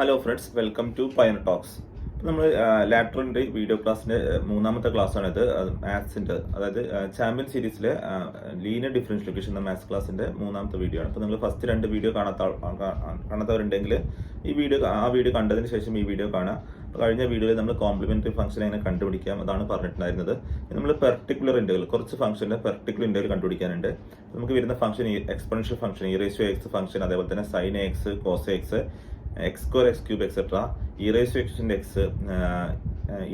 Hello friends welcome to Payar talks നമ്മൾ ലാറ്ററിന്റെ video ക്ലാസ്സിന്റെ മൂന്നാമത്തെ ക്ലാസ്സാണിത് മാത്സിന്റെ അതായത് ചാമ്പ്യൻ സീരീസിലെ ലീനിയർ ഡിഫറൻഷ്യൽ എന്ന മാത്സ് ക്ലാസ്സിന്റെ മൂന്നാമത്തെ വീഡിയോ ആണ്. അപ്പോൾ നിങ്ങൾ ഫസ്റ്റ് രണ്ട് വീഡിയോ കാണാത്ത കാണാത്തവരുണ്ടെങ്കിൽ ഈ വീഡിയോ ആ വീഡിയോ കണ്ടതിന് ശേഷം ഈ വീഡിയോ കാണാം കഴിഞ്ഞ വീഡിയോയിൽ നമ്മൾ കോംപ്ലിമെന്ററി ഫംഗ്ഷൻ എങ്ങനെ കണ്ടുപിടിക്കാം അതാണ് പറഞ്ഞിട്ടുണ്ടായിരുന്നത്. നമ്മൾ പെർട്ടിക്കുലർ ഇന്റഗ്രൽ കുറച്ച് ഫംഗ്ഷന്റെ പെർട്ടിക്കുലർ ഇന്റഗ്രൽ കണ്ടുപിടിക്കാനുണ്ട്. നമുക്ക് വരുന്ന ഫംഗ്ഷൻ എക്സ്പെൻഷ്യൽ ഫംഗ്ഷൻ ഈ റേഷ്യോ എക്സ് ഫംഗ്ഷൻ അതേപോലെ തന്നെ sine x cos x x square x cube etcetera e raise എക്സിന്റെ x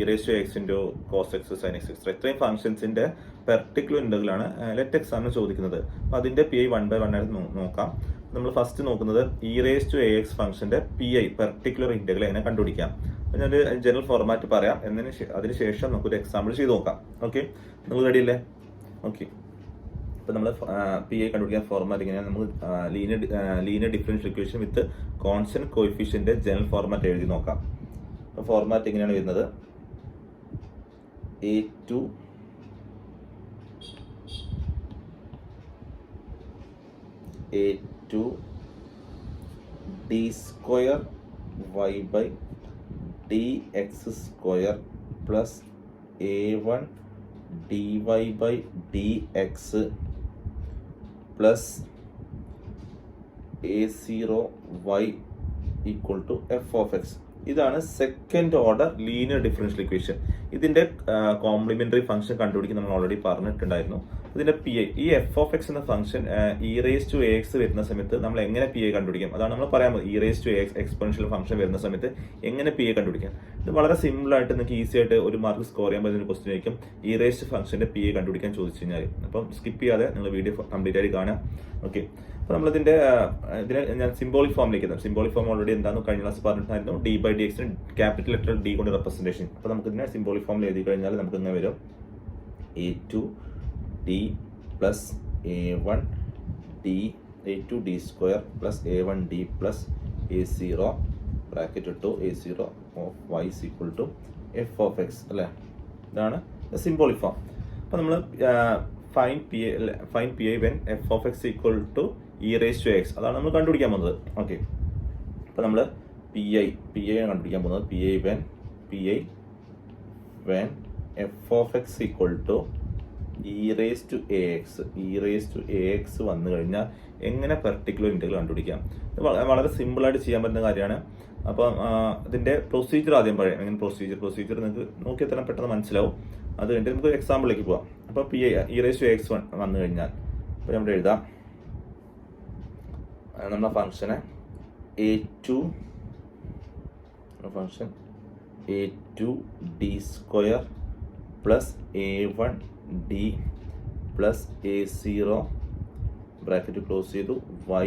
e raise x into cos x sine x x ഇത്രയും ഫംഗ്ഷൻസിന്റെ പെർട്ടിക്കുലർ ഇന്റർഗലാണ് ലെറ്റ് എക്സ് ആണ് ചോദിക്കുന്നത്. അപ്പോൾ അതിന്റെ P I one by one ആയിട്ട് നോക്കാം. നമ്മൾ ഫസ്റ്റ് നോക്കുന്നത് e raise to a x ഫംഗ്ഷന്റെ പി ഐ പെർട്ടിക്കുലർ ഇന്റർഗൽ എങ്ങനെ കണ്ടുപിടിക്കാം? അപ്പോൾ ഞാനൊരു ജനറൽ ഫോർമാറ്റ് പറയാം. എന്നതിന് അതിനുശേഷം നമുക്കൊരു എക്സാമ്പിൾ ചെയ്ത് നോക്കാം. ഓക്കെ നിങ്ങൾ റെഡിയല്ലേ ഓക്കെ ഇപ്പൊ നമ്മൾ പി ഐ കണ്ടുപിടിക്കാൻ ഫോർമാറ്റ് ഇങ്ങനെയാണ് നമുക്ക് linear linear differential equation with constant coefficient general format എഴുതി നോക്കാം. ഫോർമാറ്റ് എങ്ങനെയാണ് വരുന്നത്? A two a two d square y by d x square plus a one d y by d x plus a zero y equal to f of x ഇതാണ് second order linear differential equation ഇതിന്റെ complementary function കണ്ടുപിടിക്കാൻ നമ്മൾ already പറഞ്ഞിട്ടുണ്ടായിരുന്നു. ഇതിന്റെ P I ഈ F of X എന്ന function e raise to x വരുന്ന സമയത്ത് നമ്മൾ എങ്ങനെ പി ഐ കണ്ടുപിടിക്കും? അതാണ് നമ്മൾ പറയാൻ e raise to x exponential function വരുന്ന സമയത്ത് എങ്ങനെ പി ഐ കണ്ടുപിടിക്കാം? ഇത് വളരെ സിമ്പിൾ ആയിട്ട് നിങ്ങൾക്ക് ഈസി ആയിട്ട് ഒരു മാർക്ക് സ്കോർ ചെയ്യാൻ പറ്റുന്ന ക്വസ്റ്റ്യൻ ആയിരിക്കും. ഇ റേസ് ഫംഗ്ഷന്റെ പി ഐ കണ്ടുപിടിക്കാൻ ചോദിച്ചു കഴിഞ്ഞാൽ അപ്പം സ്കിപ്പ് ചെയ്യാതെ നിങ്ങൾ വീഡിയോ കംപ്ലീറ്റ് ആയിട്ട് കാണാം. ഓക്കെ അപ്പോൾ നമ്മൾ ഇതിന്റെ ഇതിനെ ഞാൻ സിംബോളിക് ഫോമിലേക്ക് എത്താം. സിംബോളിക് ഫോം ഓൾറെഡി എന്താണെന്ന് കഴിഞ്ഞ ക്ലാസ് പറഞ്ഞിട്ടുണ്ടായിരുന്നു. ഡി ബൈ ഡി എക്സിന് ക്യാപിറ്റൽ ലെറ്റർ ഡി കൊണ്ട് റെപ്രസെന്റേഷൻ അപ്പോൾ നമുക്ക് ഇതിനെ സിംബോളിക് ഫോമിൽ എഴുതി കഴിഞ്ഞാൽ നമുക്ക് ഇങ്ങനെ വരും. A two d plus a one d a two d square plus a one d plus a zero bracket ഇട്ടു. A zero of y equal to f of x അല്ലേ? ഇതാണ് സിംബോളിക് ഫോം അപ്പോൾ നമ്മൾ find P find P I when f of x equal to e raise to x അതാണ് നമ്മൾ കണ്ടുപിടിക്കാൻ പോകുന്നത്. Okay അപ്പോൾ നമ്മൾ പി ഐ പി ഐ ആണ് കണ്ടുപിടിക്കാൻ പോകുന്നത്. P I when P I when f of x equal to e raise to a x e raise to a x വന്നു കഴിഞ്ഞാൽ എങ്ങനെ പെർട്ടിക്കുലർ ഇന്റഗ്രൽ കണ്ടുപിടിക്കാം? ഇത് വളരെ സിമ്പിൾ ആയിട്ട് ചെയ്യാൻ പറ്റുന്ന കാര്യമാണ്. അപ്പം ആ, ഇതിന്റെ പ്രൊസീജിയർ ആദ്യം പറയാം. എങ്ങനെ പ്രൊസീജിയർ പ്രൊസീജിയർ നിങ്ങൾക്ക് നോക്കിയാൽ തന്നെ പെട്ടെന്ന് മനസ്സിലാവും. അത് കഴിഞ്ഞിട്ട് നമുക്ക് എക്സാമ്പിളിലേക്ക് പോവാം. അപ്പോൾ P I e raise to x one വന്നു കഴിഞ്ഞാൽ അപ്പോൾ നമ്മൾ എഴുതാം. നമ്മുടെ ഫംഗ്ഷന് a two function a two d square plus a one d plus a zero bracket close ചെയ്തു വൈ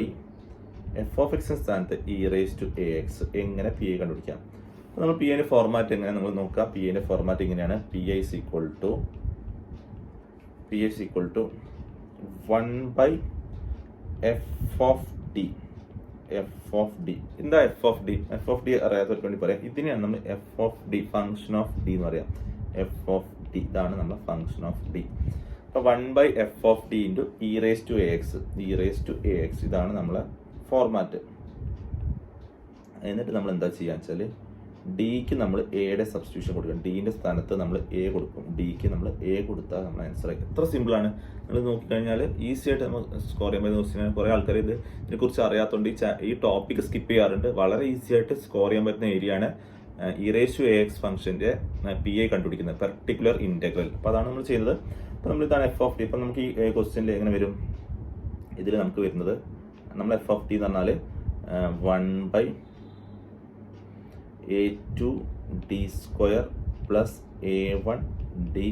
എഫ് ഓഫ് എക്സിന് സ്ഥാനത്ത് e raise to a x എങ്ങനെ പി ഐ കണ്ടുപിടിക്കാം? നമ്മൾ പി ഐന്റെ ഫോർമാറ്റ് എങ്ങനെ നമ്മൾ നോക്കുക? പി ഐന്റെ ഫോർമാറ്റ് എങ്ങനെയാണ് P I is equal to P I is equal to one by f of d f of d എന്താ f of d f of d അറിയാത്തവർക്ക് വേണ്ടി പറയാം. ഇതിനെയാണ് നമ്മൾ f of d function of d എന്ന് പറയാം. F of D ഇതാണ് നമ്മൾ ഫംഗ്ഷൻ ഓഫ് ഡി അപ്പോൾ one by f of d into e raise to a x e raise to a x ഇതാണ് നമ്മളെ ഫോർമാറ്റ് എന്നിട്ട് നമ്മൾ എന്താ ചെയ്യാന്ന് വെച്ചാൽ ഡിക്ക് നമ്മൾ എയുടെ സബ്സ്റ്റിറ്റ്യൂഷൻ കൊടുക്കണം. ഡീന്റെ സ്ഥാനത്ത് നമ്മൾ എ കൊടുക്കും. ഡിക്ക് നമ്മൾ എ കൊടുത്താൽ നമ്മൾ ആൻസർ ആയി എത്ര സിമ്പിളാണ് നിങ്ങൾ നോക്കിക്കഴിഞ്ഞാൽ ഈസി ആയിട്ട് നമുക്ക് സ്കോർ ചെയ്യാൻ പറ്റുന്ന ക്വസ്റ്റിനാണ് കുറേ ആൾക്കാർ ഇത് ഇതിനെക്കുറിച്ച് അറിയാത്തതുകൊണ്ട് ഈ ഈ ടോപ്പിക് സ്കിപ്പ് ചെയ്യാറുണ്ട്. വളരെ ഈസി ആയിട്ട് സ്കോർ ചെയ്യാൻ പറ്റുന്ന ഏരിയ ആണ് ഇറേഷു എ എക്സ് ഫംഗ്ഷന്റെ പി ഐ കണ്ടുപിടിക്കുന്നത്. പെർട്ടിക്കുലർ ഇന്റഗ്രൽ അപ്പോൾ അതാണ് നമ്മൾ ചെയ്യുന്നത്. അപ്പോൾ നമ്മൾ ഇതാണ് എഫ് ഓഫ് ടി ഇപ്പം നമുക്ക് ഈ ക്വസ്റ്റ്യനിൽ എങ്ങനെ വരും? ഇതിൽ നമുക്ക് വരുന്നത് നമ്മൾ എഫ് ഓഫ് ടി എന്ന് പറഞ്ഞാൽ one by a two d square plus a one d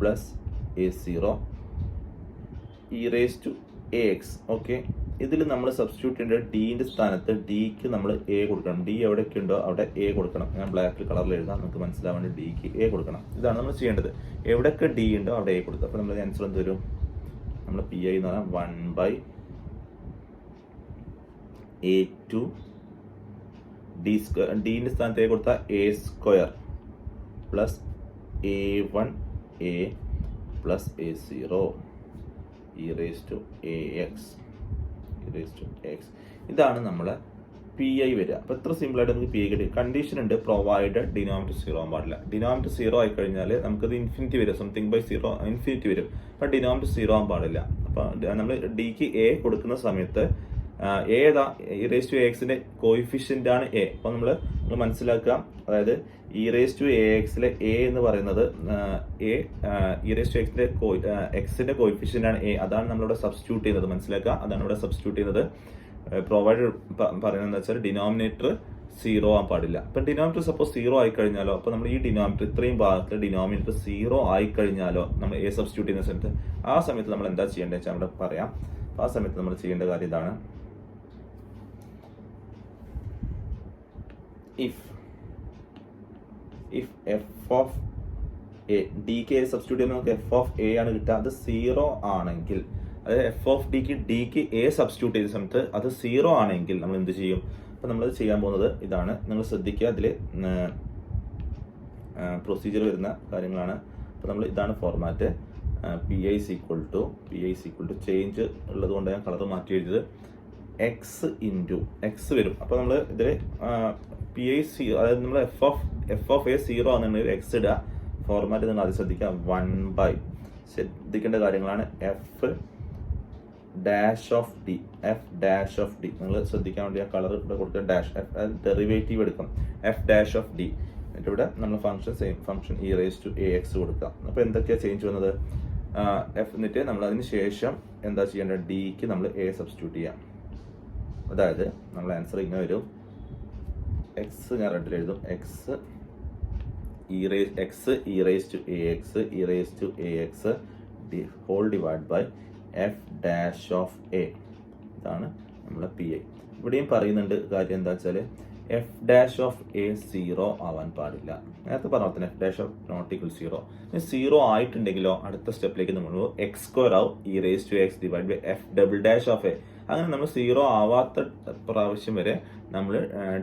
plus a zero e raise to a x okay ഇതിൽ നമ്മൾ സബ്സ്റ്റിറ്റ്യൂട്ട് ചെയ്യേണ്ട ഡീന്റെ സ്ഥാനത്ത് ഡിക്ക് നമ്മൾ എ കൊടുക്കണം. ഡി എവിടെയൊക്കെ ഉണ്ടോ അവിടെ എ കൊടുക്കണം. ഞാൻ ബ്ലാക്ക് കളറിൽ എഴുതാം. നമുക്ക് മനസ്സിലാവാൻ വേണ്ടി ഡിക്ക് എ കൊടുക്കണം. ഇതാണ് നമ്മൾ ചെയ്യേണ്ടത്. എവിടെയൊക്കെ ഡി ഉണ്ടോ അവിടെ എ കൊടുക്കുക അപ്പോൾ നമ്മൾ ആൻസർ എന്ത് വരും? നമ്മൾ പി ഐ എന്ന് പറഞ്ഞാൽ one by a two d square ഡീന്റെ സ്ഥാനത്തേക്ക് കൊടുത്ത a square plus a one a plus a zero e raise to a x e raise to x ഇതാണ് നമ്മൾ പി ഐ വരിക എത്ര സിമ്പിൾ ആയിട്ട് നമുക്ക് പി ഐ കിട്ടി. കണ്ടീഷൻ ഉണ്ട്. പ്രൊവൈഡ് ഡിനോമിനേറ്റർ സീറോ ആകാൻ പാടില്ല. ഡിനോമിനേറ്റർ സീറോ ആയി കഴിഞ്ഞാൽ നമുക്കത് ഇൻഫിനിറ്റി വരും. സംതിങ് ബൈ സീറോ ഇൻഫിനിറ്റി വരും. അപ്പോൾ ഡിനോമിനേറ്റർ സീറോ ആകാൻ പാടില്ല. അപ്പോൾ നമ്മൾ ഡിക്ക് എ കൊടുക്കുന്ന സമയത്ത് ഏതാ? ഇ റേസ് ടു എക്സിന്റെ കോയിഫിഷ്യന്റ് ആണ് എ അപ്പോൾ നമ്മൾ നമ്മൾ മനസ്സിലാക്കുക. അതായത് ഇ റേസ് ടു എ എക്സിലെ എ എന്ന് പറയുന്നത് എ ഇ റേസ് ടു എക്സിന്റെ എക്സിന്റെ കോയിഫിഷ്യന്റ് ആണ് എ അതാണ് നമ്മളിവിടെ സബ്സ്റ്റിറ്റ്യൂട്ട് ചെയ്യുന്നത്. മനസ്സിലാക്കുക? അതാണ് ഇവിടെ സബ്സ്റ്റിറ്റ്യൂട്ട് ചെയ്യുന്നത്. പ്രൊവൈഡ് പറയുന്നത് വെച്ചാൽ ഡിനോമിനേറ്റർ സീറോ ആകാൻ പാടില്ല. അപ്പം ഡിനോമിനേറ്റർ സപ്പോസ് സീറോ ആയി കഴിഞ്ഞാലോ അപ്പോൾ നമ്മൾ ഈ ഡിനോമിനേറ്റർ ഇത്രയും ഭാഗത്തിൽ ഡിനോമിനേറ്റർ സീറോ ആയി കഴിഞ്ഞാലോ നമ്മൾ എ സബ്സ്റ്റിറ്റ്യൂട്ട് ചെയ്യുന്ന സമയത്ത് ആ സമയത്ത് നമ്മൾ എന്താ ചെയ്യേണ്ടത് വെച്ചാൽ അവിടെ പറയാം. ആ സമയത്ത് നമ്മൾ ചെയ്യേണ്ട കാര്യം ഇതാണ്. If if f of a d k substitute ചെയ്യുമ്പോൾ നമുക്ക് എഫ് ഓഫ് എ ആണ് കിട്ടുക. അത് സീറോ ആണെങ്കിൽ അതായത് എഫ് ഓഫ് ഡിക്ക് ഡിക്ക് എ സബ്സ്റ്റിറ്റ്യൂട്ട് ചെയ്ത സമയത്ത് അത് സീറോ ആണെങ്കിൽ നമ്മൾ എന്ത് ചെയ്യും? അപ്പം നമ്മൾ ചെയ്യാൻ പോകുന്നത് ഇതാണ്. നിങ്ങൾ ശ്രദ്ധിക്കുക അതിൽ പ്രൊസീജിയർ വരുന്ന കാര്യങ്ങളാണ്. അപ്പോൾ നമ്മൾ ഇതാണ് format P I is equal to P I is equal to change ഉള്ളത് കൊണ്ട് ഞാൻ കളർ മാറ്റി എഴുതിയത്. എക്സ് ഇന്റു എക്സ് വരും. അപ്പോൾ നമ്മൾ ഇതിൽ പി ഐ സി അതായത് നമ്മൾ f of f of a zero എന്നുണ്ടെങ്കിൽ എക്സ് ഇടുക. ഫോർമാറ്റ് നിങ്ങൾ അത് ശ്രദ്ധിക്കുക. വൺ ബൈ ശ്രദ്ധിക്കേണ്ട കാര്യങ്ങളാണ് f dash of d f dash of d നിങ്ങൾ ശ്രദ്ധിക്കാൻ വേണ്ടി ആ കളർ ഇവിടെ കൊടുക്കുക. ഡാഷ് എഫ് അതായത് ഡെറിവേറ്റീവ് എടുക്കാം. എഫ് ഡാഷ് ഓഫ് ഡി എന്നിട്ട് ഇവിടെ നമ്മൾ function same function e raise to a x കൊടുക്കാം. അപ്പോൾ എന്തൊക്കെയാണ് ചേഞ്ച് വന്നത്? എഫ് എന്നിട്ട് നമ്മൾ അതിന് ശേഷം എന്താ ചെയ്യേണ്ടത്? ഡിക്ക് നമ്മൾ എ സബ്സ്റ്റിറ്റ്യൂട്ട് ചെയ്യാം. അതായത് നമ്മൾ ആൻസർ ഇങ്ങനെ വരും. എക്സ് ഞാൻ റെഡിൽ എഴുതും. X x e raise to a x e raise to a x d whole divide by f dash of a ഇതാണ് നമ്മുടെ പി ഐ ഇവിടെയും പറയുന്നുണ്ട് കാര്യം എന്താ വെച്ചാൽ f dash of a zero ആവാൻ പാടില്ല. നേരത്തെ പറഞ്ഞ തന്നെ f dash of not equal zero zero ആയിട്ടുണ്ടെങ്കിലോ അടുത്ത സ്റ്റെപ്പിലേക്ക് നമ്മൾ എക്സ് സ്ക്വയർ ആവും. E raise to x divide by f double dash of a അങ്ങനെ നമ്മൾ സീറോ ആവാത്ത പ്രാവശ്യം വരെ നമ്മൾ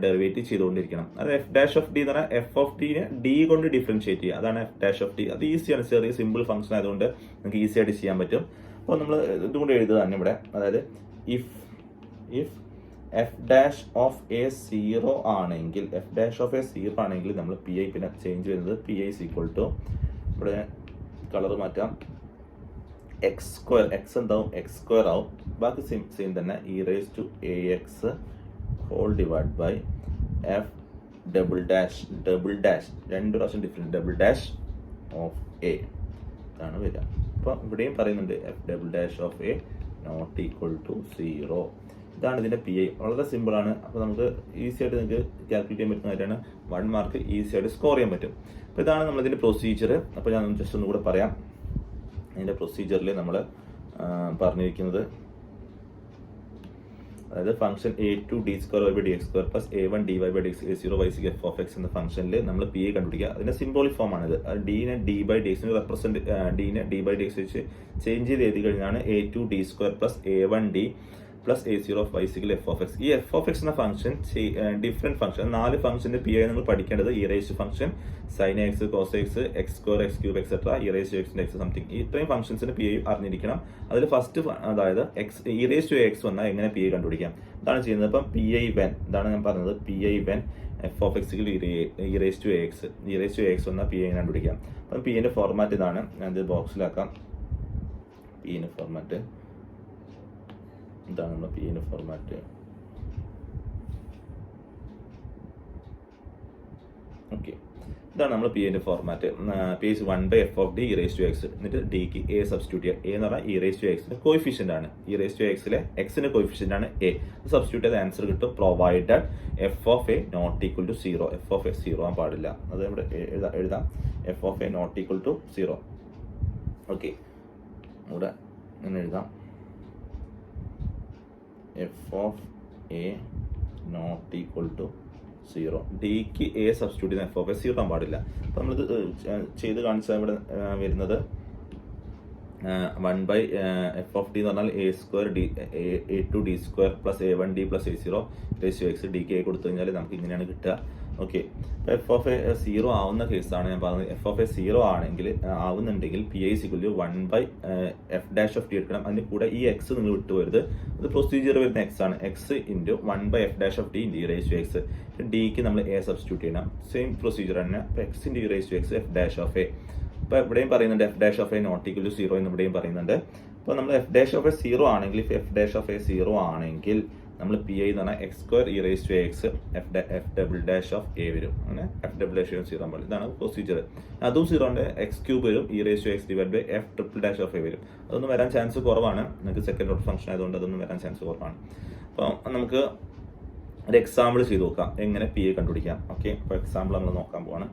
ഡെറിവേറ്റീവ് ചെയ്തുകൊണ്ടിരിക്കണം. അത് എഫ് ഡാഷ് ഓഫ് ഡി എന്ന് പറഞ്ഞാൽ എഫ് ഓഫ് ഡിനെ ഡി കൊണ്ട് ഡിഫറൻഷിയേറ്റ് ചെയ്യുക. അതാണ് എഫ് ഡാഷ് ഓഫ് ഡി അത് ഈസിയാണ് ചെറിയ സിമ്പിൾ ഫംഗ്ഷൻ ആയതുകൊണ്ട് നമുക്ക് ഈസി ആയിട്ട് ചെയ്യാൻ പറ്റും. അപ്പോൾ നമ്മൾ ഇതുകൊണ്ട് എഴുതുക തന്നെ ഇവിടെ. അതായത് if if f dash of a zero ആണെങ്കിൽ f dash of a zero ആണെങ്കിൽ നമ്മൾ പി ഐ പിന്നെ ചേഞ്ച് ചെയ്യുന്നത് പി ഐ ഈക്വൽ ടു ഇവിടെ കളർ മാറ്റാം. എക്സ് സ്ക്വയർ എക്സ് എന്താവും എക്സ് സ്ക്വയർ ആവും ബാക്കി സെയിം സെയിം തന്നെ. E raise to a x whole divide by f double dash double dash രണ്ട് പ്രാവശ്യം different double dash of a ഇതാണ് വരിക. അപ്പോൾ ഇവിടെയും പറയുന്നുണ്ട് f double dash of a not equal to zero ഇതാണ് ഇതിന്റെ പി ഐ വളരെ സിമ്പിളാണ് അപ്പോൾ നമുക്ക് ഈസി ആയിട്ട് നിങ്ങൾക്ക് കാൽക്കുലേറ്റ് ചെയ്യാൻ പറ്റുന്ന കാര്യമാണ്. വൺ മാർക്ക് ഈസി ആയിട്ട് സ്കോർ ചെയ്യാൻ പറ്റും. അപ്പോൾ ഇതാണ് നമ്മളിതിന്റെ പ്രൊസീജിയർ അപ്പോൾ ഞാൻ ജസ്റ്റ് ഒന്നുകൂടെ പറയാം. അതിന്റെ പ്രൊസീജിയറിൽ നമ്മൾ പറഞ്ഞിരിക്കുന്നത്. അതായത് function a two d square y by d x square plus a one d y by d x a zero y C f of x എന്ന ഫംഗ്ഷനിൽ നമ്മൾ പി എ കണ്ടുപിടിക്കുക അതിന്റെ സിംബോളിക് ആണിത് ഡീനെ ഡി ബൈ ഡി എക്സിന് represent ഡീനെ D by D x വെച്ച് ചേഞ്ച് ചെയ്ത് എഴുതി കഴിഞ്ഞാണ് a two d square plus a one d plus a zero of y is equal f of x ഈ എഫ് ഓഫ് എക്സ് എന്ന ഫംഗ്ഷൻ ഡിഫറെന്റ് ഫംഗ്ഷൻ നാല് ഫംഗ്ഷന്റെ പി ആയി നമ്മൾ പഠിക്കേണ്ടത് e raise function sine x cos x x square x cube etcetera e raise to എക്സിന്റെ x something ഇത്രയും ഫംഗ്ഷൻസിന് പി ഐ അറിഞ്ഞിരിക്കണം. അതിൽ ഫസ്റ്റ് അതായത് എക്സ് ഇറേസ് ടു എക്സ് വന്നാൽ എങ്ങനെ പി ഐ കണ്ടുപിടിക്കാം? ഇതാണ് ചെയ്യുന്നത്. ഇപ്പം പി ഐ വെൻ ഇതാണ് ഞാൻ പറഞ്ഞത്. P I when f of എക്സിൽ e raise to x e raise to x വന്നാൽ പി ഐ കണ്ടുപിടിക്കാം? അപ്പം പി ഐന്റെ ഫോർമാറ്റ് ഇതാണ്. ഞാൻ ഇത് ബോക്സിലാക്കാം പി എന്റെ ഫോർമാറ്റ് ഇതാണ് പി എൻ ഫോർമാറ്റ് ഓക്കെ ഇതാണ് നമ്മൾ പി എന്റെ format P S one by f of d e raise to x എന്നിട്ട് ഡിക്ക് എ സബ്സ്റ്റിറ്റ്യൂട്ട് ചെയ്യുക എ എന്ന് പറഞ്ഞാൽ ഇ റേസ് ടു എക്സിന് കോയിഫിഷ്യന്റ് ആണ്. ഇ റേസ് ടു എക്സിലെ എക്സിന് കോയിഫിഷ്യന്റ് ആണ് എ സബ്സ്റ്റിറ്റ്യൂട്ട് ചെയ്ത് ആൻസർ കിട്ടും. Provided f of a not equal to zero f of a zero ആകാൻ പാടില്ല. അത് നമ്മുടെ എഴുതാം എഴുതാം. F of a not equal to zero okay ഇവിടെ ഇങ്ങനെ എഴുതാം. F of a not equal to zero ഡിക്ക് എ സബ്സ്റ്റിറ്റ്യൂട്ട് ചെയ്യുന്ന എഫ് ഓഫ് എ സീറോ ആകാൻ പാടില്ല. അപ്പം നമ്മളിത് ചെയ്ത് കാണിച്ചാൽ ഇവിടെ വരുന്നത് one by f of D എന്ന് പറഞ്ഞാൽ a square D A two D square plus A one D plus A zero raise X D K കൊടുത്തു കഴിഞ്ഞാൽ നമുക്ക് ഇങ്ങനെയാണ് കിട്ടുക. Okay F of A zero ആവുന്ന കേസാണ് ഞാൻ പറഞ്ഞത്. എഫ് ഓഫ് എ സീറോ ആണെങ്കിൽ ആവുന്നുണ്ടെങ്കിൽ P I സിക്കുൽ one by f dash of t എടുക്കണം. അതിന്റെ കൂടെ ഈ എക്സ് നിങ്ങൾ വിട്ടുവരുത് അത് പ്രൊസീജിയർ വരുന്ന എക്സ് ആണ്. X into one by f dash of t into D to x ഡിക്ക് നമ്മൾ എ സബ്സ്റ്റിറ്റ്യൂട്ട് ചെയ്യണം. സെയിം പ്രൊസീജിയർ തന്നെ. അപ്പോൾ x into D to x f dash of a ഇപ്പോൾ ഇവിടെയും പറയുന്നുണ്ട് f dash of a not equal to zero എന്ന് ഇവിടെയും പറയുന്നുണ്ട്. അപ്പോൾ നമ്മൾ f dash of a zero ആണെങ്കിൽ f dash of a zero ആണെങ്കിൽ നമ്മൾ പി ഐ എന്ന് പറഞ്ഞാൽ x square e raise to x f f double dash of a വരും. അങ്ങനെ എഫ് ഡബിൾ ഡാഷ് സീറോ പോലെ ഇതാണ് പ്രൊസീജിയർ അതും സീറോന്റെ എക്സ് ക്യൂബ് വരും e raise to x divide by f triple dash of a വരും. അതൊന്നും വരാൻ ചാൻസ് കുറവാണ്. നിങ്ങൾക്ക് സെക്കൻഡ് ഓർഡർ ഫംഗ്ഷൻ ആയതുകൊണ്ട് അതൊന്നും വരാൻ ചാൻസ് കുറവാണ്. അപ്പോൾ നമുക്ക് ഒരു എക്സാമ്പിൾ ചെയ്ത് നോക്കാം. എങ്ങനെ പി ഐ കണ്ടുപിടിക്കാം. ഓക്കെ അപ്പോൾ എക്സാമ്പിൾ നമ്മൾ നോക്കാൻ പോവാണ്.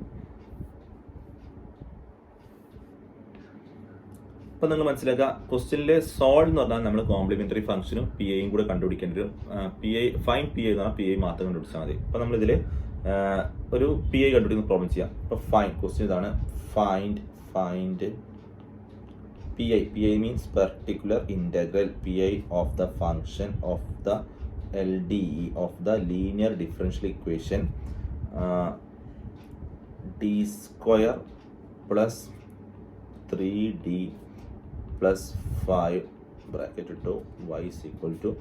അപ്പൊ നിങ്ങൾ മനസ്സിലാക്കുക ക്വസ്റ്റ്യനിലെ സോൾവ് എന്ന് പറഞ്ഞാൽ നമ്മൾ കോംപ്ലിമെന്ററി ഫംഗ്ഷനും പി ഐയും കൂടെ കണ്ടുപിടിക്കേണ്ടി വരും. P I fine P I എന്ന് പറഞ്ഞാൽ പി ഐ മാത്രം കണ്ടുപിടിച്ചാൽ മതി. അപ്പൊ നമ്മൾ ഇതിൽ ഒരു പി ഐ കണ്ടുപിടിക്കുന്ന പ്രോബ്ലം ചെയ്യാം. അപ്പൊ ഫൈൻ ക്വസ്റ്റ്യൻ ഇതാണ്. Find find P I P I means particular integral P I of the function of the L D E of the linear differential equation D square plus three D plus five bracket ഇട്ടു y is equal to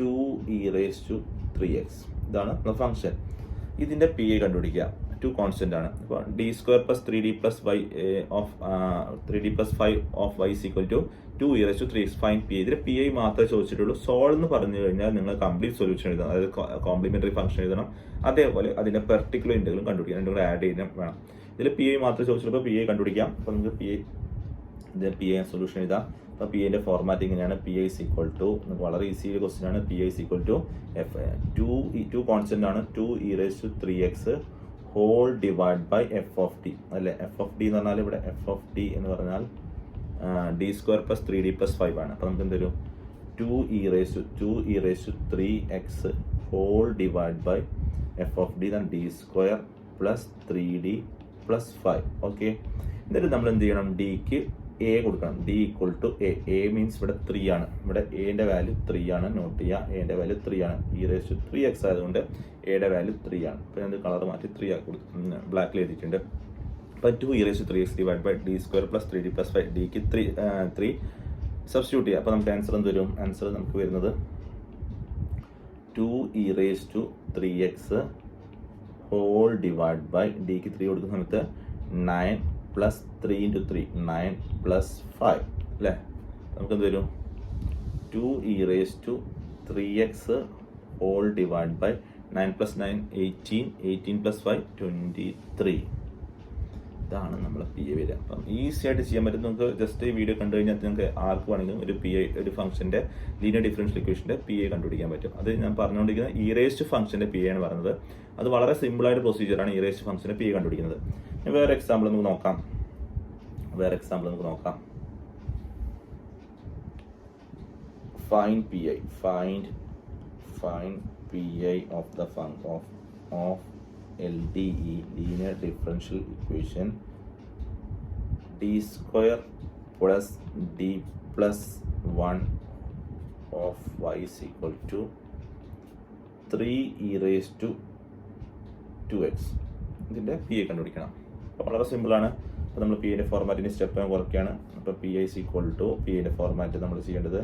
two e raise to three x ഇതാണ് നമ്മുടെ function ഇതിന്റെ P A കണ്ടുപിടിക്കുക. Two constant ആണ്. അപ്പോൾ D square plus three D plus y of three D plus five of y equal to two e raise to three x fine P ഇതിൽ P I മാത്രമേ ചോദിച്ചിട്ടുള്ളൂ. Solve എന്ന് പറഞ്ഞു കഴിഞ്ഞാൽ നിങ്ങൾ കംപ്ലീറ്റ് സൊല്യൂഷൻ എഴുതണം. അതായത് കോംപ്ലിമെന്ററി ഫംഗ്ഷൻ എഴുതണം. അതേപോലെ അതിന്റെ പെർട്ടിക്കുലർ ഇന്റഗ്രലും കണ്ടുപിടിക്കണം രണ്ടും കൂടെ ആഡ് ചെയ്യാൻ വേണം. ഇതിൽ പി ഐ മാത്രമേ ചോദിച്ചിട്ടുള്ളൂ. പി ഐ കണ്ടുപിടിക്കാം. അപ്പോൾ നമുക്ക് പി ഐ ഇത് പി ഐ സൊല്യൂഷൻ എഴുതാം അപ്പോൾ പി ഐന്റെ ഫോർമാറ്റ് ഇങ്ങനെയാണ്. പി ഐ ഈക്വൽ ടു വളരെ ഈസി ഒരു ക്വസ്റ്റ്യൻ ആണ്. P I equal to f to two constant ആണ്. Two e raise to three x whole divide by f of t അല്ലെ? F of T എന്ന് പറഞ്ഞാൽ ഇവിടെ എഫ് ഓഫ് ടി എന്ന് പറഞ്ഞാൽ D square plus three D plus five ആണ്. അപ്പോൾ നമുക്ക് എന്ത് വരും two e raise to e raise to three x whole divide by f of D then D square plus three D plus five okay എന്നിട്ട് നമ്മൾ എന്ത് ചെയ്യണം? ഡിക്ക് എ കൊടുക്കണം. D equal to a a means ഇവിടെ three ആണ്. ഇവിടെ എന്റെ വാല്യൂ ത്രീ ആണ്. നോട്ട് ചെയ്യുക എന്റെ വാല്യൂ ത്രീ ആണ്. E raise to three x ആയതുകൊണ്ട് എയുടെ വാല്യൂ ത്രീ ആണ്. അപ്പോൾ ഞാൻ കളർ മാറ്റി ത്രീ ആക്കി കൊടുക്കും ബ്ലാക്കിൽ എഴുതിയിട്ടുണ്ട്. അപ്പോൾ two e raise three x divide by D square plus three D plus five ഡിക്ക് ത്രീ ത്രീ സബ്സ്റ്റിറ്റ്യൂട്ട് ചെയ്യുക അപ്പോൾ നമുക്ക് ആൻസർ എന്ത് വരും? ആൻസർ നമുക്ക് വരുന്നത് two e raise to three x whole divide by ഡിക്ക് ത്രീ കൊടുക്കുന്ന സമയത്ത് nine plus three into three nine plus five അല്ലേ? നമുക്ക് എന്ത് വരും? Two e raise to three x whole divide by nine plus nine eighteen eighteen plus five twenty three ഇതാണ് നമ്മളെ P A വരിക. അപ്പം ഈസി ആയിട്ട് ചെയ്യാൻ പറ്റും. നമുക്ക് ജസ്റ്റ് ഈ വീഡിയോ കണ്ടു കഴിഞ്ഞാൽ നിങ്ങൾക്ക് ആർക്ക് വേണമെങ്കിലും ഒരു പി ഐ ഒരു ഫംഗ്ഷന്റെ ലീനിയർ ഡിഫറൻഷ്യൽ ഇക്വേഷന്റെ പി ഐ കണ്ടുപിടിക്കാൻ പറ്റും. അത് ഞാൻ പറഞ്ഞുകൊണ്ടിരിക്കുന്ന ഇറേസ്റ്റ് ഫംഗ്ഷന്റെ പി ആണ് പറയുന്നത് അത് വളരെ സിമ്പിളായിട്ട് പ്രൊസീജിയറാണ് ഇറേസ്റ്റ് ഫംഗ്ഷന്റെ പി ഐ കണ്ടുപിടിക്കുന്നത്. വേറെ എക്സാമ്പിൾ നമുക്ക് നോക്കാം വേറെ എക്സാമ്പിൾ നമുക്ക് നോക്കാം fine P I find fine P I of the ഫങ് of of LDE linear differential equation d square plus d plus 1 of y is equal to 3 e raised to 2x ഇതിന്റെ P I കണ്ടുപിടിക്കണം അപ്പോൾ വളരെ സിമ്പിളാണ് അപ്പോൾ നമ്മൾ P എന്റെ ഫോർമാറ്റിന്റെ step കുറയ്ക്കുകയാണ് അപ്പോൾ P I equal to P എന്റെ ഫോർമാറ്റ് നമ്മൾ ചെയ്യേണ്ടത്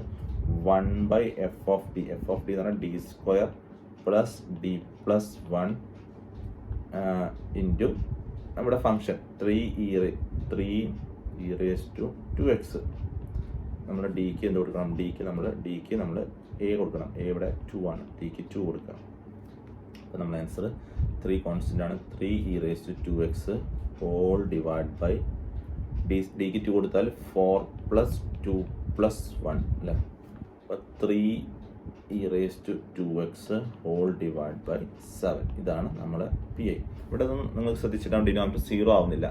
one by f of D f of D എന്ന് പറഞ്ഞാൽ D square plus D plus one into നമ്മുടെ function three e three e raise to two x നമ്മൾ ഡിക്ക് എന്ത് കൊടുക്കണം? ഡിക്ക് നമ്മൾ ഡിക്ക് നമ്മൾ എ കൊടുക്കണം. എ ഇവിടെ ടു ആണ്. ഡിക്ക് ടു കൊടുക്കണം. അപ്പോൾ നമ്മുടെ ആൻസർ ത്രീ കോൺസ്റ്റന്റ് ആണ്. Three e raise to two x whole divide by D ഡിക്ക് ടു കൊടുത്താൽ four plus two plus one അല്ലേ? അപ്പം three e raise to two x whole divide by seven ഇതാണ് നമ്മുടെ പി ഐ ഇവിടെ നിന്ന് നിങ്ങൾ ശ്രദ്ധിച്ചിട്ടാണ് ഡിനോമിനേറ്റർ സീറോ ആവുന്നില്ല.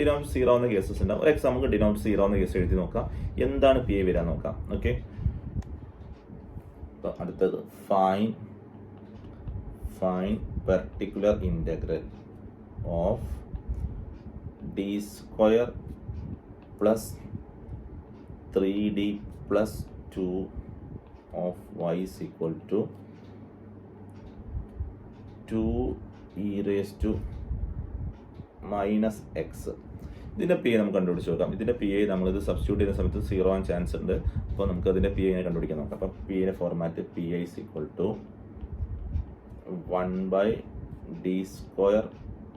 ഡിനോമിനേറ്റർ സീറോ ആവുന്ന കേസസ് ഉണ്ടാവും ഒരു എക്സാം നമുക്ക് ഡിനോമിനേറ്റർ സീറോ ആവുന്ന കേസ് എഴുതി നോക്കാം. എന്താണ് പി ഐ വരാൻ നോക്കാം? ഓക്കെ അടുത്തത് fine fine particular integral of D square plus three D plus two of y is equal to 2 e raise to minus x ഇതിന്റെ പി എ നമുക്ക് കണ്ടുപിടിച്ച് നോക്കാം. ഇതിന്റെ പി ഐ നമ്മളിത് സബ്സ്റ്റിറ്റ്യൂട്ട് ചെയ്യുന്ന സമയത്ത് സീറോ ആൻ ചാൻസ് ഉണ്ട്. അപ്പോൾ നമുക്ക് അതിന്റെ പി ഐനെ കണ്ടുപിടിക്കാൻ നോക്കാം. അപ്പോൾ P I format P I is equal to one by D square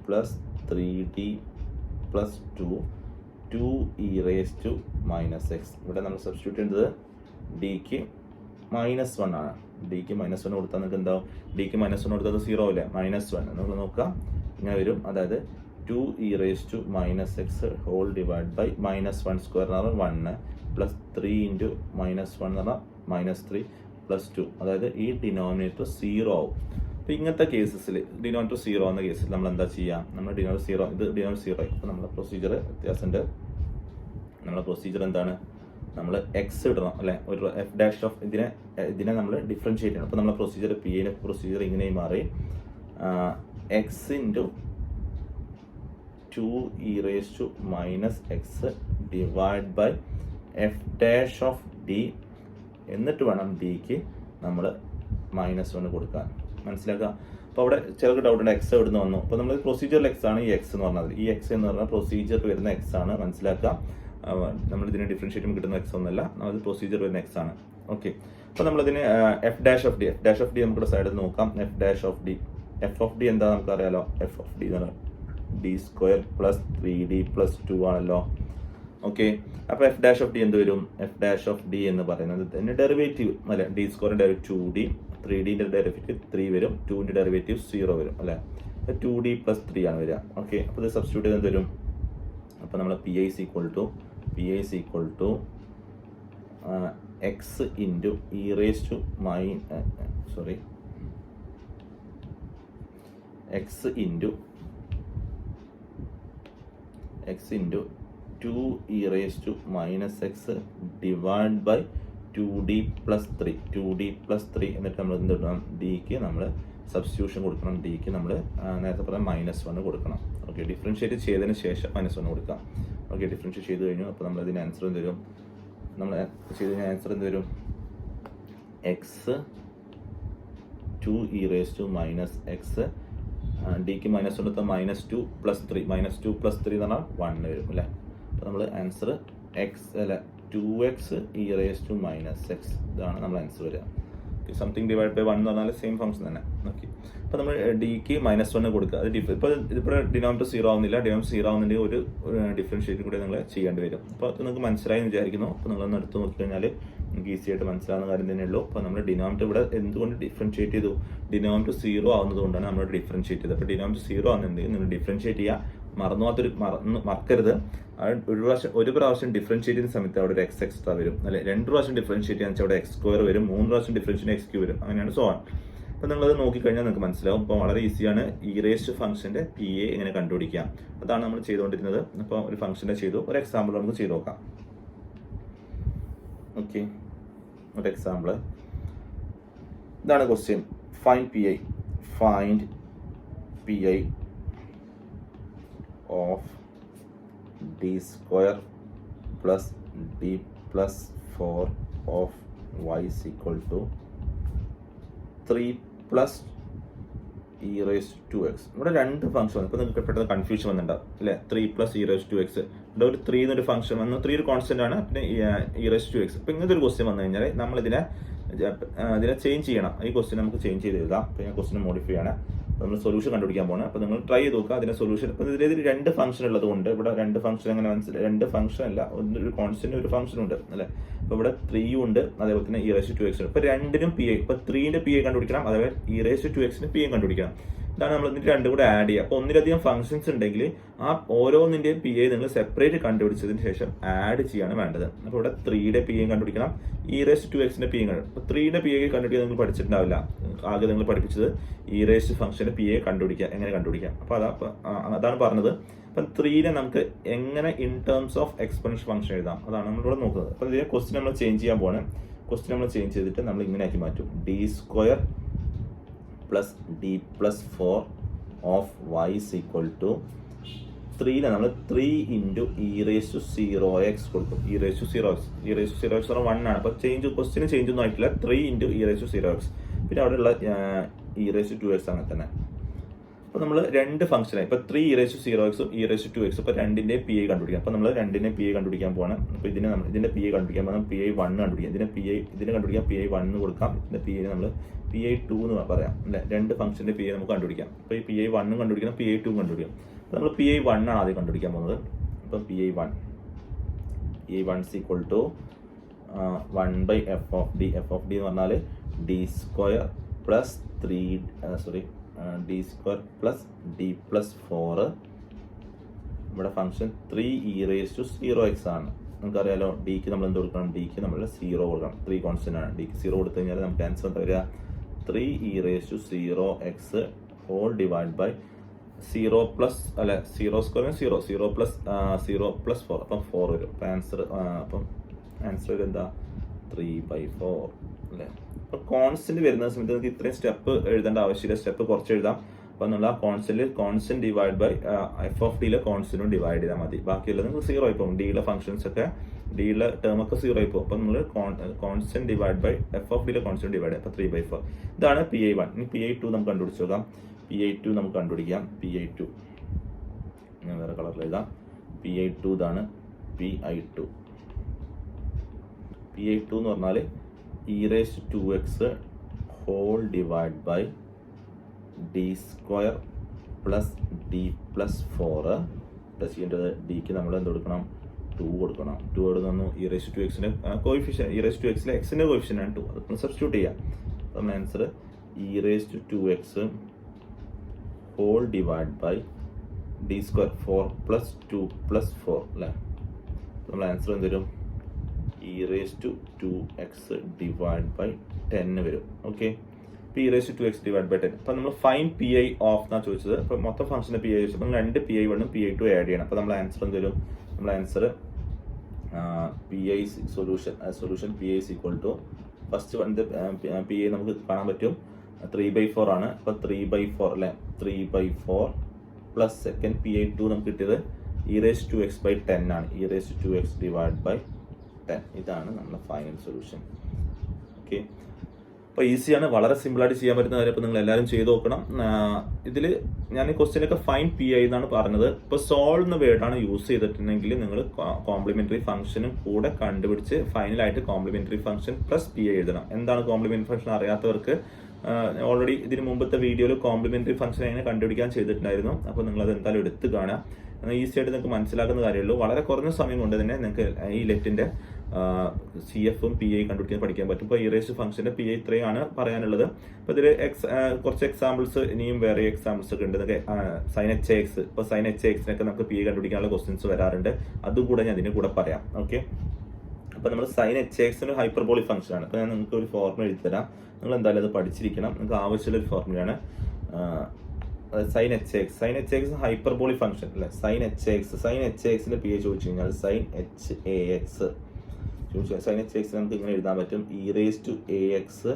plus three D plus two two e raise to minus x ഇവിടെ നമ്മൾ സബ്സ്റ്റിറ്റ്യൂട്ട് ചെയ്യുന്നത് ഡിക്ക് മൈനസ് വൺ ആണ്. ഡിക്ക് മൈനസ് വൺ കൊടുത്താൽ നിങ്ങൾക്ക് എന്താവും? ഡിക്ക് മൈനസ് വൺ കൊടുത്താൽ സീറോ അല്ലേ? മൈനസ് വൺ നമ്മൾ നോക്കാം ഇങ്ങനെ വരും. അതായത് two e raise to minus x whole divide by minus one square എന്ന് പറഞ്ഞാൽ one plus three into minus one എന്ന് പറഞ്ഞാൽ മൈനസ് ത്രീ പ്ലസ് ടു അതായത് ഈ ഡിനോമിനേറ്റർ സീറോ ആവും. അപ്പോൾ ഇങ്ങനത്തെ കേസസിൽ ടു സീറോ എന്ന കേസിൽ നമ്മൾ എന്താ ചെയ്യാം? നമ്മൾ ഡിനോട്ട് സീറോ ഇത് ഡിനോട്ട് സീറോ ആയി. അപ്പോൾ നമ്മുടെ പ്രൊസീജിയർ വ്യത്യാസമുണ്ട് നമ്മുടെ പ്രൊസീജിയർ എന്താണ്? നമ്മൾ എക്സ് ഇടണം അല്ലെ? ഒരു എഫ് ഡാഷ് ഓഫ് ഇതിനെ ഇതിനെ നമ്മൾ ഡിഫറൻഷിയേറ്റ് ചെയ്യണം. അപ്പോൾ നമ്മുടെ പ്രൊസീജിയർ പി എ പ്രൊസീജിയർ ഇങ്ങനെയും മാറി. X into two e raise to minus x divide by f dash of D എന്നിട്ട് വേണം ഡിക്ക് നമ്മൾ മൈനസ് വൺ കൊടുക്കാൻ. മനസ്സിലാക്കുക. അപ്പോൾ അവിടെ ചിലർക്ക് ഡൗട്ട് ഉണ്ട് എക്സ് എവിടുന്ന് വന്നു? അപ്പോൾ നമ്മൾ പ്രൊസീജിയറിൽ എക്സ് ആണ് ഈ എക്സ് എന്ന് പറഞ്ഞത്. ഈ എക്സ് എന്ന് പറഞ്ഞാൽ പ്രൊസീജിയർ വരുന്ന എക്സ് ആണ് മനസ്സിലാക്കുക. നമ്മൾ ഇതിനെ ഡിഫറൻഷിയേറ്റും കിട്ടുന്ന എക്സ് ഒന്നല്ല നമ്മൾ പ്രൊസീജിയർ വരുന്ന എക്സ് ആണ്. ഓക്കെ അപ്പോൾ നമ്മളിതിന് f dash of D f dash of D നമുക്ക് സൈഡിൽ നോക്കാം. F dash of D f of D എന്താ നമുക്കറിയാലോ? എഫ് ഓഫ് ഡി എന്ന് D square plus three D plus two ആണല്ലോ. ഓക്കെ അപ്പോൾ എഫ് ഡാഷ് ഓഫ് ഡി എന്ത് വരും? എഫ് ഡാഷ് ഓഫ് ഡി എന്ന് പറയുന്നത്. ഡെറിവേറ്റീവ് അല്ലെ? ഡി സ്ക്വയറിന്റെ ടു ഡി ത്രീ ഡിന്റെ ഡെറിവേറ്റീവ് ത്രീ വരും ടുവിന്റെ ഡെറിവേറ്റീവ് സീറോ വരും അല്ലേ? ടു ഡി പ്ലസ് ത്രീ ആണ് വരിക. ഓക്കെ അപ്പോൾ ഇത് സബ്സ്റ്റിറ്റ്യൂട്ട് ചെയ്ത് വരും? അപ്പോൾ നമ്മൾ P I C equal to P I C equal to x into e raise to my sorry x into x into two e raise to minus x divide by two D plus three two D plus three എന്നിട്ട് നമ്മൾ എന്ത് ഇടണം? ഡിക്ക് നമ്മൾ substitution കൊടുക്കണം. ഡിക്ക് നമ്മൾ നേരത്തെ പറഞ്ഞ മൈനസ് വൺ കൊടുക്കണം. ഓക്കെ ഡിഫറൻഷ്യേറ്റ് ചെയ്തതിന് ശേഷം മൈനസ് വൺ കൊടുക്കാം. ഓക്കെ ഡിഫറൻഷ്യേറ്റ് ചെയ്ത് കഴിഞ്ഞു. അപ്പോൾ നമ്മൾ അതിന് ആൻസർ എന്ത് വരും? നമ്മൾ ചെയ്ത് കഴിഞ്ഞാൽ ആൻസർ എന്ത് വരും? X two e raise to minus x ഡിക്ക് മൈനസ് കൊടുത്താൽ minus two plus three minus two plus three എന്ന് പറഞ്ഞാൽ വൺ വരും അല്ലേ? അപ്പോൾ നമ്മൾ ആൻസർ എക്സ് അല്ല two x e raise to minus x ഇതാണ് നമ്മൾ ആൻസർ വരിക. സംതിങ് ഡിവൈഡ് ബൈ വൺ എന്ന് പറഞ്ഞാൽ സെയിം ഫംഗ്ഷൻ തന്നെ. നോക്കി അപ്പോൾ നമ്മൾ ഡിക്ക് മൈനസ് വൺ കൊടുക്കുക. അത് ഡിഫ് ഇപ്പോൾ ഇപ്പോൾ ഡിനോമിനേറ്റർ സീറോ ആവുന്നില്ല. ഡിനോമിനേറ്റർ സീറോ ആവുന്നുണ്ടെങ്കിൽ ഒരു ഡിഫറൻഷ്യേറ്റ് കൂടി നിങ്ങൾ ചെയ്യേണ്ടി വരും. അപ്പോൾ അത് നിങ്ങൾക്ക് മനസ്സിലായി എന്ന് വിചാരിക്കുന്നു. അപ്പോൾ നിങ്ങളൊന്ന് എടുത്ത് നോക്കിക്കഴിഞ്ഞാൽ നിങ്ങൾക്ക് ഈസി ആയിട്ട് മനസ്സിലാവുന്ന കാര്യം തന്നെ ഉള്ളൂ. അപ്പോൾ നമ്മൾ ഡിനോമിനേറ്റർ ഇവിടെ എന്തുകൊണ്ട് ഡിഫറൻഷ്യേറ്റ് ചെയ്തു? ഡിനോമിനേറ്റർ സീറോ ആവുന്നത് കൊണ്ടാണ് നമ്മൾ ഡിഫറൻഷ്യേറ്റ് ചെയ്തത്. അപ്പോൾ ഡിനോമിനേറ്റർ സീറോ ആവുന്നുണ്ടെങ്കിൽ നിങ്ങൾ ഡിഫറൻഷ്യേറ്റ് ചെയ്യുക. മറന്നു പോകാത്തൊരു മറന്ന് മറക്കരുത്. ഒരു പ്രാവശ്യം ഒരു പ്രാവശ്യം ഡിഫറൻഷ്യേറ്റ് ചെയ്യുന്ന സമയത്ത് അവിടെ ഒരു എക്സ് എക്സ്ട്രാ വരും. അല്ലെ രണ്ട് പ്രാവശ്യം ഡിഫറൻഷ്യേറ്റ് ചെയ്യാന്ന് വെച്ചാൽ അവിടെ എക്സ് സ്ക്വയർ വരും. മൂന്ന് പ്രാവശ്യം ഡിഫറൻഷ്യേറ്റ് എക്സ് ക്യൂ വരും. അങ്ങനെയാണ് സോ ആണ് അപ്പോൾ നിങ്ങളത് നോക്കിക്കഴിഞ്ഞാൽ നിങ്ങൾക്ക് മനസ്സിലാവും. അപ്പോൾ വളരെ ഈസിയാണ് ഈ റേസ്റ്റ് ഫംഗ്ഷന്റെ പി എ എങ്ങനെ കണ്ടുപിടിക്കാം. അതാണ് നമ്മൾ ചെയ്തുകൊണ്ടിരുന്നത്. അപ്പോൾ ഒരു ഫംഗ്ഷന്റെ ചെയ്തു. ഒരു എക്സാമ്പിൾ നമുക്ക് ചെയ്തു നോക്കാം. ഓക്കെ ഒരു എക്സാമ്പിൾ ഇതാണ് question find P I find P I of D square plus D plus four of y is equal to three plus e raise to x ഇവിടെ രണ്ട് ഫംഗ്ഷൻ ഇപ്പോൾ നിങ്ങൾക്ക് പെട്ടെന്ന് കൺഫ്യൂഷൻ വന്നിട്ടുണ്ടാവും. അല്ലേ? Three plus e raise to x ഇവിടെ ഒരു three എന്നൊരു ഫംഗ്ഷൻ വന്നു. ത്രീ ഒരു കോൺസ്റ്റന്റ് ആണ്. പിന്നെ ഇ റേസ് ടു എക്സ് അപ്പോൾ ഇങ്ങനത്തെ ഒരു ക്വസ്റ്റ്യൻ വന്നു കഴിഞ്ഞാൽ നമ്മളിതിനെ ഇതിനെ ചേഞ്ച് ചെയ്യണം. ഈ ക്വസ്റ്റ്യൻ നമുക്ക് ചേഞ്ച് ചെയ്ത് എഴുതാം. അപ്പോൾ ഞാൻ ക്വസ്റ്റ്യൻ മോഡിഫൈ ആണ് നമ്മൾ സൊല്യൂഷൻ കണ്ടുപിടിക്കാൻ പോകണം അപ്പോൾ നിങ്ങൾ ട്രൈ ചെയ്ത് നോക്കുക അതിന്റെ സൊല്യൂഷൻ ഇപ്പോൾ ഇതിൽ രണ്ട് ഫംഗ്ഷൻ ഉള്ളത് കൊണ്ട് ഇവിടെ രണ്ട് ഫംഗ്ഷൻ അങ്ങനെ മനസ്സിലായി രണ്ട് ഫംഗ്ഷൻ അല്ല ഒരു കോൺസ്റ്റന്റ് ഒരു ഫംഗ്ഷൻ ഉണ്ട് അല്ലേ? അപ്പോൾ ഇവിടെ ത്രീയും ഉണ്ട് അതേപോലെ തന്നെ ഇറേസ് ടു എക്സ് ഉണ്ട്. ഇപ്പോൾ രണ്ടിനും പി ഐ ഇപ്പോൾ ത്രീന്റെ പി ഐ കണ്ടുപിടിക്കണം അതേപോലെ ഇറേസ് ടു എക്സിന് പി ഐ കണ്ടുപിടിക്കണം. ഇതാണ് നമ്മൾ ഇതിന്റെ രണ്ടും കൂടെ ആഡ് ചെയ്യുക. അപ്പോൾ ഒന്നിലധികം ഫംഗ്ഷൻസ് ഉണ്ടെങ്കിൽ ആ ഓരോന്നിന്റെയും പി ഐ നിങ്ങൾ സെപ്പറേറ്റ് കണ്ടുപിടിച്ചതിന് ശേഷം ആഡ് ചെയ്യാണ് വേണ്ടത്. അപ്പോൾ ഇവിടെ ത്രീയുടെ പി ഐ കണ്ടുപിടിക്കണം. ഇ റേസ് ടു എക്സിന്റെ പി ഐ അപ്പോൾ ത്രീയുടെ പി ഐ കണ്ടുപിടിക്കാൻ നിങ്ങൾ പഠിച്ചിട്ടുണ്ടാവില്ല. ആകെ നിങ്ങൾ പഠിപ്പിച്ചത് ഇ റേസ് ഫംഗ്ഷന്റെ പി ഐ കണ്ടുപിടിക്കുക. എങ്ങനെ കണ്ടുപിടിക്കാം? അപ്പോൾ അതാ അതാണ് പറഞ്ഞത്. അപ്പം ത്രീനെ നമുക്ക് എങ്ങനെ in terms of expansion function എഴുതാം? അതാണ് നമ്മളിവിടെ നോക്കുന്നത്. അപ്പോൾ ഇതിനെ ക്വസ്റ്റ്യൻ നമ്മൾ ചേഞ്ച് ചെയ്യാൻ പോകണം ക്വസ്റ്റ്യൻ നമ്മൾ ചേഞ്ച് ചെയ്തിട്ട് നമ്മൾ ഇങ്ങനെ ആക്കി മാറ്റും. D square plus D plus four of y is equal to ത്രീയിൽ നമ്മൾ three into e raise to zero x കൊടുക്കും. E raise zero x e raise zero x one ആണ്. അപ്പോൾ ചേഞ്ച് ക്വസ്റ്റിന് ചേഞ്ച് ഒന്നും ആയിട്ടില്ല. Three into e raise zero x പിന്നെ അവിടെയുള്ള e raise to two x അങ്ങനെ തന്നെ. അപ്പോൾ നമ്മൾ രണ്ട് ഫംഗ്ഷനായി ഇപ്പോൾ three e raise raise zero എക്സും ഇ റേസ് ടു എക്സും ഇപ്പോൾ രണ്ടിന്റെ പി ഐ കണ്ടുപിടിക്കാം അപ്പോൾ നമ്മൾ രണ്ടിന്റെ പി ഐ കണ്ടുപിടിക്കാൻ പോകണം അപ്പോൾ ഇതിനെ നമ്മൾ ഇതിന്റെ പി ഐ കണ്ടുപിടിക്കാൻ പോകണം പി ഐ വൺ കണ്ടുപിടിക്കാം ഇതിനെ പി ഐ ഇതിനെ കണ്ടുപിടിക്കാം പി ഐ വൺ കൊടുക്കാം ഇതിന്റെ പി ഐ നമ്മൾ പി ഐ ടു എന്ന് പറയാം അല്ലേ രണ്ട് ഫംഗ്ഷന്റെ പി ഐ നമുക്ക് കണ്ടുപിടിക്കാം അപ്പോൾ ഈ പി ഐ വണ്ണും കണ്ടുപിടിക്കണം പി ഐ ടു കണ്ടുപിടിക്കാം അപ്പോൾ നമ്മൾ പി ഐ വൺ ആണ് ആദ്യം കണ്ടുപിടിക്കാൻ പോകുന്നത് അപ്പോൾ P I one P I one equal to one by F of D F of D എന്ന് പറഞ്ഞാൽ D square plus three sorry D square plus D plus four ഇവിടെ function three E raise to zero X ആണ്. നമുക്കറിയാലോ ഡിക്ക് നമ്മൾ എന്ത് കൊടുക്കണം? ഡിക്ക് നമ്മൾ സീറോ കൊടുക്കണം. ത്രീ കോൺസ്റ്റന്റ് ആണ്. ഡിക്ക് സീറോ കൊടുത്തു കഴിഞ്ഞാൽ നമുക്ക് ആൻസർ എന്താ വരിക? Three E raise to zero X whole divide by zero plus അല്ലെ zero square zero zero plus zero plus four അപ്പം ഫോർ വരും. അപ്പം ആൻസർ അപ്പം ആൻസർ എന്താ? ത്രീ ബൈ ഫോർ അല്ലേ? അപ്പോൾ കോൺസ്റ്റന്റ് വരുന്ന സമയത്ത് നമുക്ക് ഇത്രയും സ്റ്റെപ്പ് എഴുതേണ്ട ആവശ്യമില്ല. സ്റ്റെപ്പ് കുറച്ച് എഴുതാം. അപ്പോൾ നമ്മൾ ആ constant divide by F of ഡിയിലെ കോൺസ്റ്റന്റും ഡിവൈഡ് ചെയ്താൽ മതി. ബാക്കിയുള്ളത് നിങ്ങൾക്ക് സീറോ ആയി പോകും. ഡിയിലെ ഫംഗ്ഷൻസ് ഒക്കെ ഡിയിലെ ടേം ഒക്കെ സീറോ ആയി പോകും. നമ്മൾ constant divide by F of ഡിയിലെ constant divide അപ്പോൾ ത്രീ ബൈ ഫോർ ഇതാണ് പി ഐ വൺ ഇനി പി ഐ ടു നമുക്ക് കണ്ടുപിടിച്ച് നോക്കാം. പി ഐ ടു നമുക്ക് കണ്ടുപിടിക്കാം. പി ഐ ടു ഞാൻ വേറെ കളറിൽ എഴുതാം. പി ഐ ടു ഇതാണ് P I two P I two എന്ന് പറഞ്ഞാൽ E raise to X whole divide by D square plus D plus four plus ചെയ്യേണ്ടത് ഡിക്ക് നമ്മൾ എന്ത് കൊടുക്കണം? ടു കൊടുക്കണം. ടു എവിടെ നിന്നു? ഇ റേസ് ടു എക്സിന് കോയിഫിഷ്യൻ ഇ റേസ് ടു എക്സിലെ എക്സിന്റെ കോയിഫിഷ്യൻ ആണ് ടു അത് സബ്സ്റ്റിറ്റ്യൂട്ട് ചെയ്യാം. അപ്പം answer E raise to two X whole divide by D square four plus two plus four അല്ലേ? നമ്മൾ ആൻസർ എന്ത് E raise to two X divide by ten വരും. Okay P raise to X divide by ten അപ്പം നമ്മൾ find P I of എന്നാണ് ചോദിച്ചത്. അപ്പം മൊത്തം ഫംഗ്ഷന് പി ഐ ചോദിച്ചപ്പോൾ രണ്ട് പി ഐ വണ്ണും പി ഐ ടു ആഡ് ചെയ്യണം. അപ്പം നമ്മൾ ആൻസർ എന്ത് വരും? നമ്മൾ answer P I solution solution P I equal to first one P I നമുക്ക് കാണാൻ പറ്റും. ത്രീ ബൈ ഫോർ ആണ്. അപ്പോൾ ത്രീ ബൈ ഫോർ അല്ലേ? Three by four plus second P I two നമുക്ക് കിട്ടിയത് E raise to X by ten ആണ്. E raise to X divide by ten ഇതാണ് നമ്മുടെ ഫൈനൽ സൊല്യൂഷൻ ഓക്കെ അപ്പോൾ ഈസിയാണ് വളരെ സിമ്പിളായിട്ട് ചെയ്യാൻ പറ്റുന്ന കാര്യം അപ്പോൾ നിങ്ങൾ എല്ലാവരും ചെയ്ത് നോക്കണം. ഇതിൽ ഞാൻ ഈ ക്വസ്റ്റ്യനൊക്കെ ഫൈൻ പി ഐ എന്നാണ് പറഞ്ഞത്. ഇപ്പോൾ സോൾവ് എന്ന വേർഡാണ് യൂസ് ചെയ്തിട്ടുണ്ടെങ്കിൽ നിങ്ങൾ കോംപ്ലിമെന്ററി ഫംഗ്ഷനും കൂടെ കണ്ടുപിടിച്ച് ഫൈനലായിട്ട് complementary function plus P I എഴുതണം. എന്താണ് കോംപ്ലിമെന്ററി ഫംഗ്ഷൻ അറിയാത്തവർക്ക്? ഓൾറെഡി ഇതിന് മുമ്പത്തെ വീഡിയോയിൽ കോംപ്ലിമെന്ററി ഫംഗ്ഷൻ എങ്ങനെ കണ്ടുപിടിക്കാൻ ചെയ്തിട്ടുണ്ടായിരുന്നു. അപ്പോൾ നിങ്ങൾ അത് എന്തായാലും എടുത്ത് കാണാം ഈസി ആയിട്ട് നിങ്ങൾക്ക് മനസ്സിലാക്കുന്ന കാര്യമുള്ളൂ വളരെ കുറഞ്ഞ സമയം കൊണ്ട് തന്നെ നിങ്ങൾക്ക് ഈ ലെറ്റിന്റെ സി എഫും പി ഐ കണ്ടുപിടിക്കാൻ പഠിക്കാൻ പറ്റും. ഇപ്പോൾ ഇറേസ് ഫംഗ്ഷന് പി ഐ ഇത്രയാണ് പറയാനുള്ളത്. അപ്പോൾ ഇതിൽ എക്സ് കുറച്ച് എക്സാമ്പിൾസ് ഇനിയും വേറെ എക്സാമ്പിൾസ് ഒക്കെ ഉണ്ട്. നിങ്ങൾക്ക് സൈൻ എച്ച് എക്സ് ഇപ്പോൾ സൈൻ എച്ച് എക്സിനൊക്കെ നമുക്ക് പി ഐ കണ്ടുപിടിക്കാനുള്ള ക്വസ്റ്റ്യൻസ് വരാറുണ്ട്. അതും കൂടെ ഞാൻ ഇതിന് കൂടെ പറയാം. ഓക്കെ അപ്പോൾ നമ്മൾ സൈൻ എച്ച് എക്സിന് ഹൈപ്പർബോളിക് ഫംഗ്ഷൻ ആണ്. അപ്പോൾ ഞാൻ നിങ്ങൾക്ക് ഒരു ഫോർമുല എഴുതി തരാം. നിങ്ങൾ എന്തായാലും അത് പഠിച്ചിരിക്കണം. നിങ്ങൾക്ക് ആവശ്യമുള്ള ഒരു ഫോർമുലയാണ് sine H X sine H X hyperbolic function അല്ലേ? Sine H X sine H എക്സിന്റെ പി എ ചോദിച്ചു കഴിഞ്ഞാൽ sine H A X sine H X നമുക്ക് ഇങ്ങനെ എഴുതാൻ പറ്റും. E raise to A X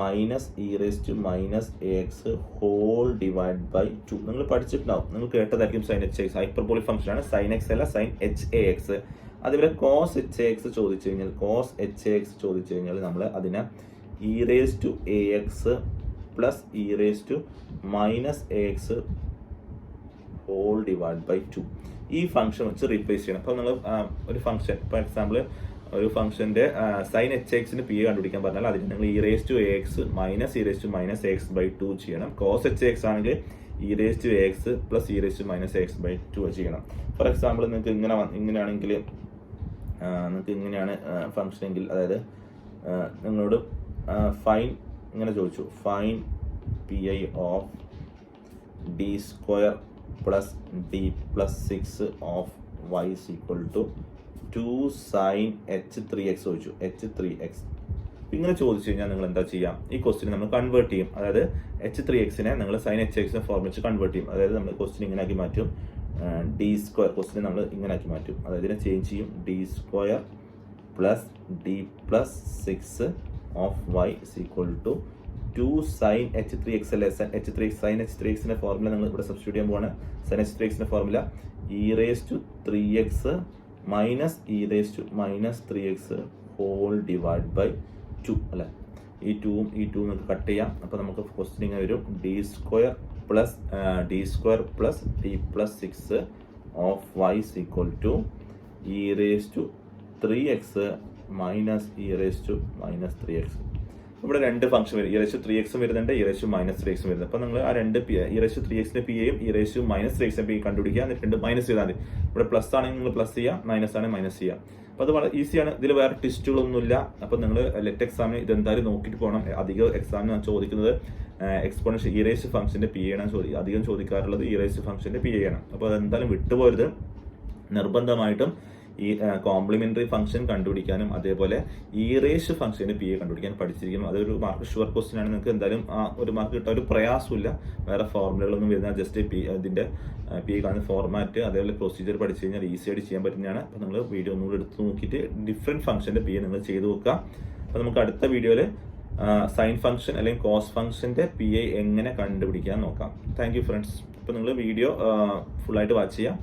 minus E raise to minus A X whole divide by two നിങ്ങൾ പഠിച്ചിട്ടുണ്ടാവും. നിങ്ങൾ കേട്ടതായിരിക്കും sine H X hyperbolic function ആണ് സൈൻ എക്സ് അല്ല സൈൻ എച്ച് എ എക്സ് അതുപോലെ കോസ് എച്ച് എക്സ് ചോദിച്ചു കഴിഞ്ഞാൽ കോസ് എച്ച് എക്സ് ചോദിച്ചു കഴിഞ്ഞാൽ നമ്മൾ അതിനെ E raise to A X plus E raise to minus A X whole divide by two ഈ ഫംഗ്ഷൻ വെച്ച് റീപ്ലേസ് ചെയ്യണം. അപ്പോൾ നിങ്ങൾ ഒരു ഫംഗ്ഷൻ ഫോർ എക്സാമ്പിൾ ഒരു ഫംഗ്ഷന്റെ സൈൻ എച്ച് എക്സിന് പി കണ്ടുപിടിക്കാൻ പറഞ്ഞാൽ അതിന് നിങ്ങൾ E raise to X minus E raise to minus X by two ചെയ്യണം. കോസ് എച്ച് എക്സ് ആണെങ്കിൽ E raise to X plus E raise to minus X by two ചെയ്യണം. ഫോർ എക്സാമ്പിൾ നിങ്ങൾക്ക് ഇങ്ങനെ ഇങ്ങനെയാണെങ്കിൽ നിങ്ങൾക്ക് ഇങ്ങനെയാണ് ഫംഗ്ഷൻ എങ്കിൽ അതായത് നിങ്ങളോട് ഫൈൻ ഇങ്ങനെ ചോദിച്ചു. Fine P I of D square plus D plus six of Y equal to two sine H three X ചോദിച്ചു. H three X. ഇങ്ങനെ ചോദിച്ചു കഴിഞ്ഞാൽ നിങ്ങൾ എന്താ ചെയ്യാം? ഈ ക്വസ്റ്റിനെ നമ്മൾ കൺവേർട്ട് ചെയ്യും. അതായത് എച്ച് ത്രീ എക്സിനെ നിങ്ങൾ സൈൻ എച്ച് എക്സിനെ ഫോർമിച്ച് കൺവേർട്ട് ചെയ്യും. അതായത് നമ്മൾ ക്വസ്റ്റിൻ ഇങ്ങനെ ആക്കി മാറ്റും. ഡി സ്ക്വയർ ക്വസ്റ്റിനെ നമ്മൾ ഇങ്ങനെ ആക്കി മാറ്റും. അതായത് ഇതിനെ ചേഞ്ച് ചെയ്യും. D square plus D plus six of Y is equal to two sine H three X അല്ലെ H three sine H three എക്സിന്റെ ഫോർമുല നിങ്ങൾ ഇവിടെ സബ്സ്റ്റിറ്റ്യൂട്ട് ചെയ്യാൻ പോവാണ്. സൈൻ എച്ച് ത്രീ എക്സിന്റെ formula E raise to three X minus E raise to minus three X whole divide by two അല്ലെ? ഈ ടൂവും ഈ ടൂ നമുക്ക് കട്ട് ചെയ്യാം. അപ്പോൾ നമുക്ക് ക്വസ്റ്റ്യൻ ഇങ്ങനെ വരും. D square plus D square plus T plus six of Ys equal to E raise to three X minus E raise to minus three X ഇവിടെ രണ്ട് ഫംഗ്ഷൻ വരും. ഇറേഷു ത്രീ എക്സും വരുന്നുണ്ട് ഇറേഷു മൈനസ് ത്രീ എക്സും വരുന്നത് അപ്പോൾ നിങ്ങൾ ആ രണ്ട് P E raise to three എക്സിന്റെ പി എയും E raise to minus three എക്സിന്റെ പി കണ്ടുപിടിക്കുക. എന്നിട്ട് രണ്ട് മൈനസ് ചെയ്താൽ മതി. ഇവിടെ പ്ലസ് ആണെങ്കിൽ നിങ്ങൾ പ്ലസ് ചെയ്യുക മൈനസ് ആണെങ്കിൽ മൈനസ് ചെയ്യുക. അപ്പോൾ അത് വളരെ ഈസിയാണ് ഇതിൽ വേറെ ടെസ്റ്റുകളൊന്നുമില്ല അപ്പോൾ നിങ്ങൾ ലെറ്റ് എക്സാമിന് ഇതെന്തായാലും നോക്കിയിട്ട് പോകണം. അധികം എക്സാമിന് ചോദിക്കുന്നത് എക്സ്പോണൻഷ്യൽ ഇറേസ് ഫംഗ്ഷന്റെ പി ആണ് ചോദി അധികം ചോദിക്കാറുള്ളത് ഇറേസ് ഫംഗ്ഷന്റെ പി ആണ് അപ്പോൾ അതെന്തായാലും വിട്ടുപോരുത്. നിർബന്ധമായിട്ടും ഈ കോംപ്ലിമെന്ററി ഫംഗ്ഷൻ കണ്ടുപിടിക്കാനും അതേപോലെ ഈറേഷ് ഫംഗ്ഷന് പി എ കണ്ടുപിടിക്കാൻ പഠിച്ചിരിക്കും അതൊരു മാർക്ക് ഷുവർ ക്വസ്റ്റ്യൻ ആണ്. നിങ്ങൾക്ക് എന്തായാലും ആ ഒരു മാർക്ക് കിട്ടാൻ ഒരു പ്രയാസമില്ല വേറെ ഫോർമുലകളൊന്നും വരുന്ന ജസ്റ്റ് പി അതിന്റെ പി എ കാണുന്ന ഫോർമാറ്റ് അതേപോലെ പ്രൊസീജിയർ പഠിച്ചു കഴിഞ്ഞാൽ ഈസി ആയിട്ട് ചെയ്യാൻ പറ്റുന്നതാണ്. അപ്പോൾ നിങ്ങൾ വീഡിയോ ഒന്നുകൂടി എടുത്ത് നോക്കിയിട്ട് ഡിഫറെന്റ് ഫംഗ്ഷന്റെ പി എ നിങ്ങൾ ചെയ്ത് നോക്കുക. അപ്പോൾ നമുക്ക് അടുത്ത വീഡിയോയിൽ സൈൻ ഫംഗ്ഷൻ അല്ലെങ്കിൽ കോസ് ഫംഗ്ഷന്റെ പി എ എങ്ങനെ കണ്ടുപിടിക്കാൻ നോക്കാം. താങ്ക് യു ഫ്രണ്ട്സ് അപ്പോൾ നിങ്ങൾ വീഡിയോ ഫുള്ളായിട്ട് വാച്ച് ചെയ്യാം